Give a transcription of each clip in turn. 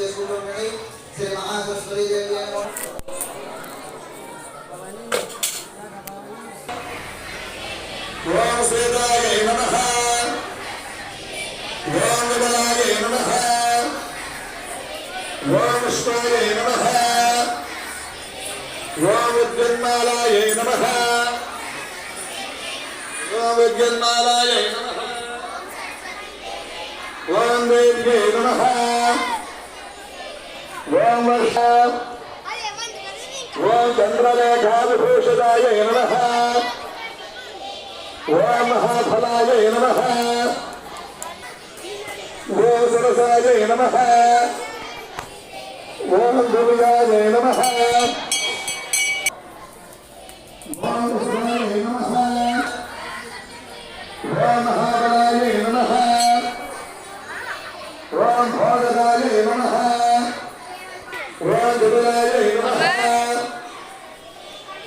చేసుకుంటున్నాయి శ్రీ మహాసరస్వతి దేవి అని ఓం శ్వేతాయ నమః ఓం విమలాయ నమః ఓం విష్ణుయ నమః ఓం విద్యున్మాలాయ నమః ఓం విద్యున్మాలాయ నమః ఓం దేవ్యై నమః ఓం వర్ష ఓం చంద్రలేఖావిభూషితాయ నమః. ఓం మహాఫలాయ నమ. ఓం సరసాయ నమ. ఓం దుర్గాయ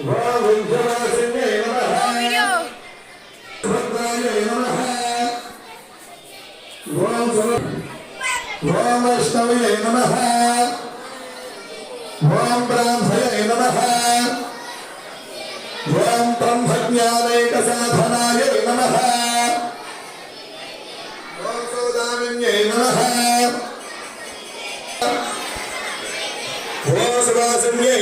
ఓం వింధ్యవాసిన్యై నమ ఓం బ్రాహ్మణే నమః. ఓం బ్రహ్మజ్ఞానైక సాధనాయ ఓం సౌదామిన్యై ఓం సువాసిన్యై